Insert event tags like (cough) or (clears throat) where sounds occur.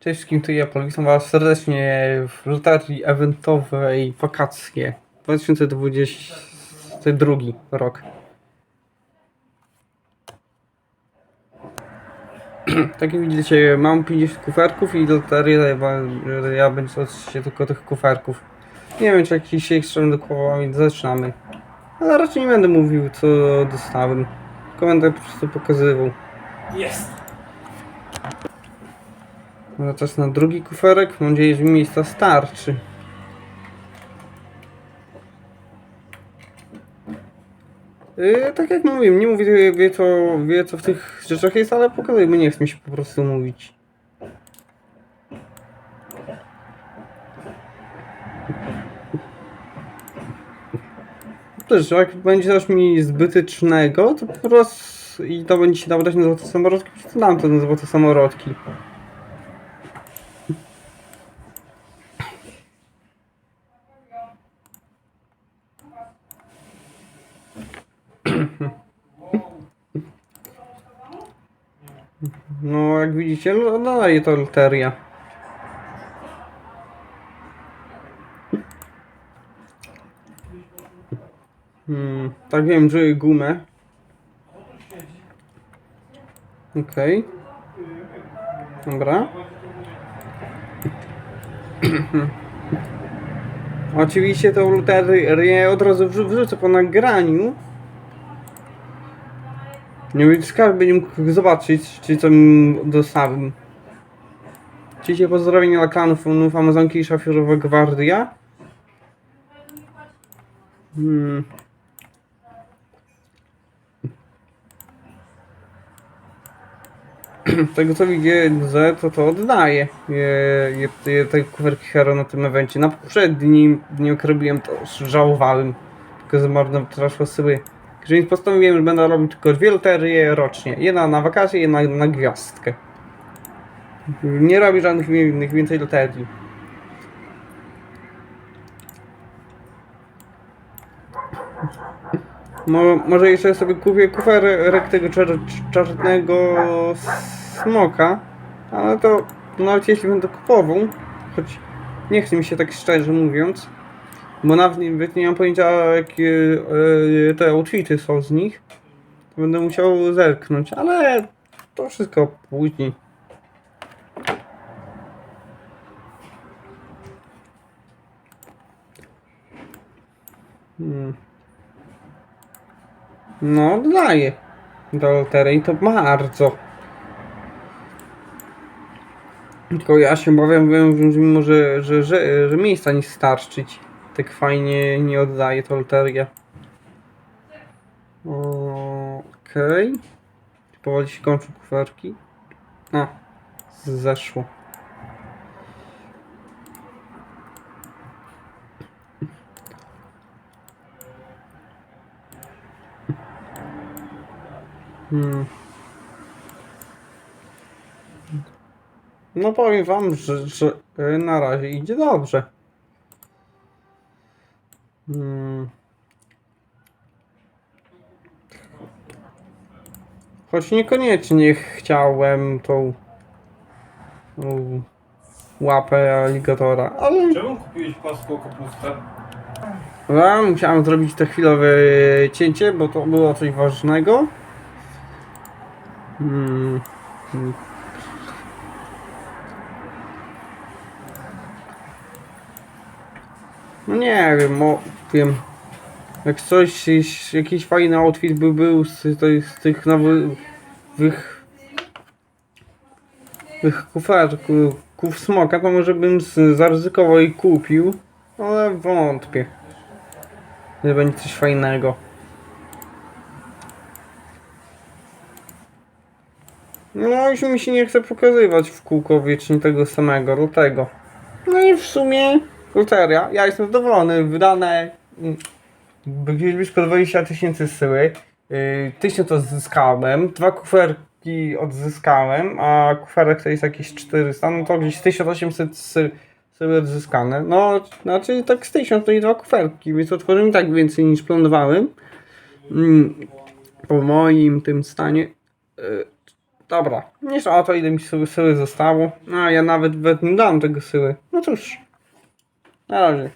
Cześć wszystkim, tu ja Pol. Witam Was serdecznie w loterii eventowej Wakacje 2022 rok. (clears throat) Tak jak widzicie, mam 50 kuferków i loterię ja, będzie się tylko tych kuferków. Nie wiem, czy jakiś będę kupował, więc zaczynamy. Ale raczej nie będę mówił, co dostałem. Będę po prostu pokazywał. Jest! No czas na drugi kuferek. Mam nadzieję, że mi miejsca starczy. Yy, tak jak mówiłem, nie mówię, wie co, wie co w tych rzeczach jest, ale pokazujmy, nie chce mi się po prostu mówić. Też, jak będzie coś mi zbytecznego, to po prostu i to będzie się dało na złote samorodki, to dam to na złote samorodki. No, widzicie, no, no daje to loteria. Hmm, tak wiem, że gumę. Okej. Dobra. (clears throat) Oczywiście to loterię od razu wrzu- wrzucę po nagraniu. Nie wiem, skarb będzie mógł zobaczyć, czy co mi dostałem. Oczywiście pozdrowienia dla klanów Amazonki i Szafierowa Gwardia. Hmm. (clears throat) Tego co widzę, to to oddaję je, je, je, te Hero na tym evencie. Na poprzednim dniu, jak robiłem to, żałowałem. Tylko zmarnowałem troszkę sobie. Więc postanowiłem, że będę robić tylko dwie loterie rocznie. Jedna na wakacje, jedna na gwiazdkę. Nie robię żadnych innych więcej loterii. Mo, może jeszcze sobie kupię kuferek tego czer, czarnego smoka, ale to nawet jeśli będę kupował, choć nie chce mi się tak szczerze mówiąc, bo nawet nie, nie mam pojęcia jakie e, te outfity są z nich, będę musiał zerknąć, ale to wszystko później. Hmm. No, daję do loterii to bardzo. Tylko ja się obawiam, wiem, że, że, że, że miejsca nie starczyć, tak fajnie nie oddaje to loteria. Okej. Powoli się kończą kuferki. A, zeszło. Hmm. No powiem wam, że, że na razie idzie dobrze. Hmm. Choć niekoniecznie chciałem tą, tą łapę aligatora, ale Czemu kupiłeś płaską kapustę? ja musiałem zrobić to chwilowe cięcie, bo to było coś ważnego. Hmm. Hmm. No nie wiem, mo, wiem. Jak coś, jakiś fajny outfit by był z, z tych nowych wych, wych kuferków smoka, to może bym zaryzykował i kupił, ale wątpię, że będzie coś fajnego. No już mi się nie chce pokazywać w kółko wiecznie tego samego, dlatego. No i w sumie loteria, ja jestem zadowolony, wydane mm, gdzieś blisko 20 tysięcy syły, yy, 1000 odzyskałem, dwa kuferki odzyskałem, a kuferek to jest jakieś 400, no to gdzieś 1800 sy syły odzyskane, no znaczy tak z 1000 to i dwa kuferki, więc otworzyłem tak więcej niż planowałem. Mm, po moim tym stanie, yy, Dobra, mniejsza o to ile mi syły, syły zostało. A ja nawet, nawet nie dam tego syły. No cóż. Na razie.